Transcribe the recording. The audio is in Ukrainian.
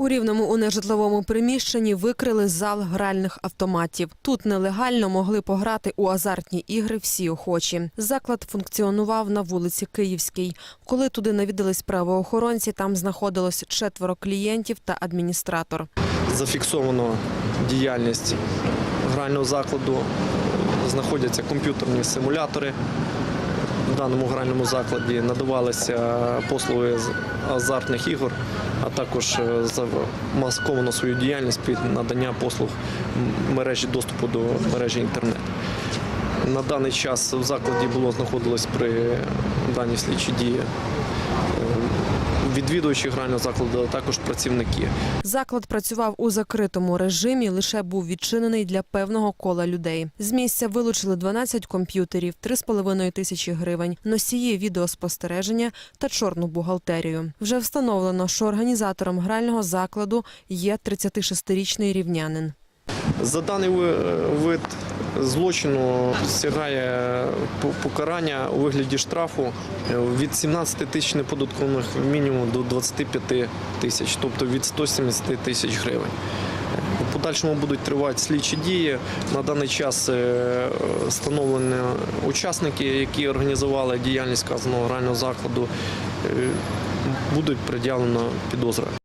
У рівному у нежитловому приміщенні викрили зал гральних автоматів. Тут нелегально могли пограти у азартні ігри всі охочі. Заклад функціонував на вулиці Київській. Коли туди навідались правоохоронці, там знаходилось четверо клієнтів та адміністратор. зафіксовано діяльність грального закладу. Знаходяться комп'ютерні симулятори. В даному гральному закладі надавалися послуги азартних ігор, а також е, замасковано свою діяльність під надання послуг мережі доступу до мережі інтернет. На даний час в закладі було знаходилось при даній слідчій дії е, відвідувачі грального закладу, а також працівники. Заклад працював у закритому режимі, лише був відчинений для певного кола людей. З місця вилучили 12 комп'ютерів, 3,5 тисячі гривень, носії відеоспостереження та чорну бухгалтерію. Вже встановлено, що організатором грального закладу є 36-річний рівнянин. За даний вид злочину стягає покарання у вигляді штрафу від 17 тисяч неподаткових мінімум до 25 тисяч, тобто від 170 тисяч гривень. У подальшому будуть тривати слідчі дії. На даний час е, встановлені учасники, які організували діяльність вказаного грального закладу, е, будуть пред'явлено підозра.